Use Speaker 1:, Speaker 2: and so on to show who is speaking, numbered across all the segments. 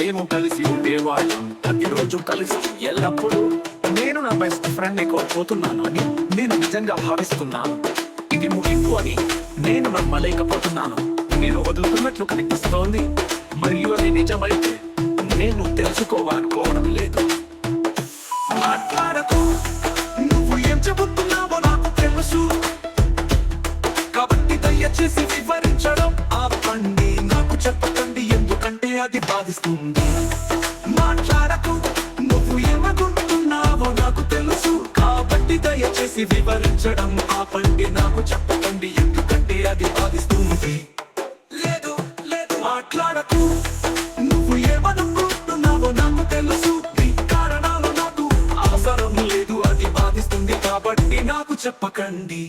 Speaker 1: మేము కలిసి ఉండేవాళ్ళం ప్రతిరోజు కలిసి ఎల్లప్పుడూ. నేను నా బెస్ట్ ఫ్రెండ్ కోల్పోతున్నాను అని నేను నిజంగా భావిస్తున్నాను. ఇది ముగింపు అని నేను నమ్మలేకపోతున్నాను. నేను వదులుతున్నట్లు కనిపిస్తోంది. మరియు అది నిజమైతే నేను తెలుసుకోవాలనుకోవడం లేదు. మాట్లాడకు. నువ్వు ఏం చెబుతున్నావు? సాధిస్తుంది మాట్లాడకు నువ్వు ఏమనుకుంటున్నావో నాకు తెలుసు. కాబట్టి దయచేసి వివరించడం ఆపండి నాకు చెప్పకండి ఎందుకంటే అది బాధిస్తుంది. లేదు లేదు మాట్లాడకు. నువ్వు ఏమనుకుంటున్నావో నాకు తెలుసు. నీ కారణాలు నాకు అవసరం లేదు అది బాధిస్తుంది కాబట్టి నాకు చెప్పకండి.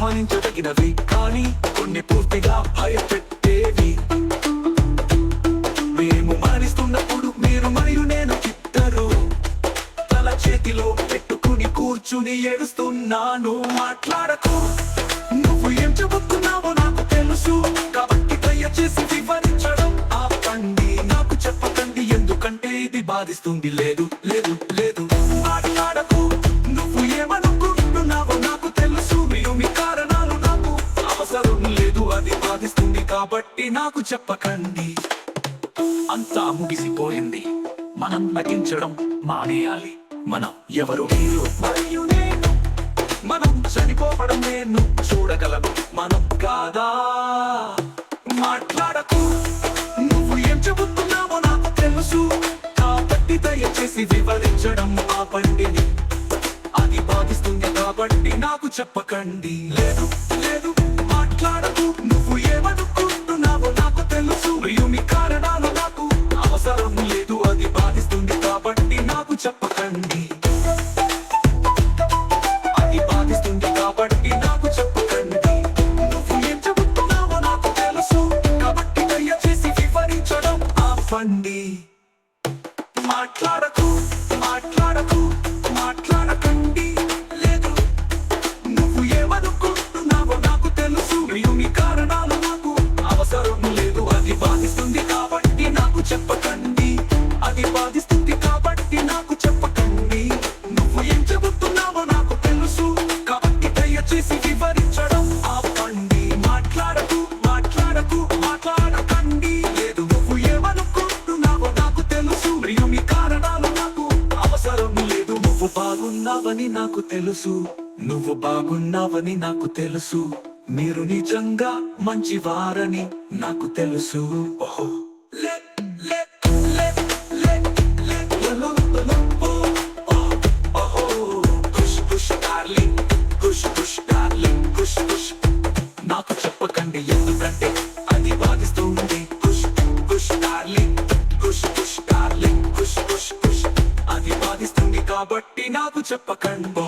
Speaker 1: ఆహ్వానించదగినవి కానీ కొన్ని పూర్తిగా భయపెట్టేవి. మేము మరణిస్తున్నప్పుడు మీరు మరియు నేను ఇద్దరు తల చేతిలో పెట్టుకుని కూర్చుని ఏడుస్తున్నాను. మాట్లాడకు నువ్వు ఏం చెబుతున్నావో నాకు తెలుసు. కాబట్టి దయచేసి వివరించడం ఆపండి. నాకు చెప్పకండి ఎందుకంటే ఇది బాధిస్తుంది లేదు లేదు. కాబట్టి నాకు చెప్పకండి. అంతా ముగిసిపోయింది. మనం నటించడం మానేయాలి. మనం ఎవరు? మీరు మరియు నేను. మనం చనిపోవడం నేను చూడగలను. మనం కాదా? మాట్లాడకు. నువ్వు ఏం చెబుతున్నావో నాకు తెలుసు. కాబట్టి దయచేసి వివరించడం ఆపండి. అది బాధిస్తుంది కాబట్టి నాకు చెప్పకండి. లేదు లేదు మాట్లాడకు. నువ్వు బాగున్నావని నాకు తెలుసు. నువ్వు బాగున్నావని నాకు తెలుసు. మీరు నిజంగా మంచివారని నాకు తెలుసు. ఓహో. నాకు చెప్పకండి ఎందుకంటే కాబట్టి నాకు చెప్పకండి. ఓ,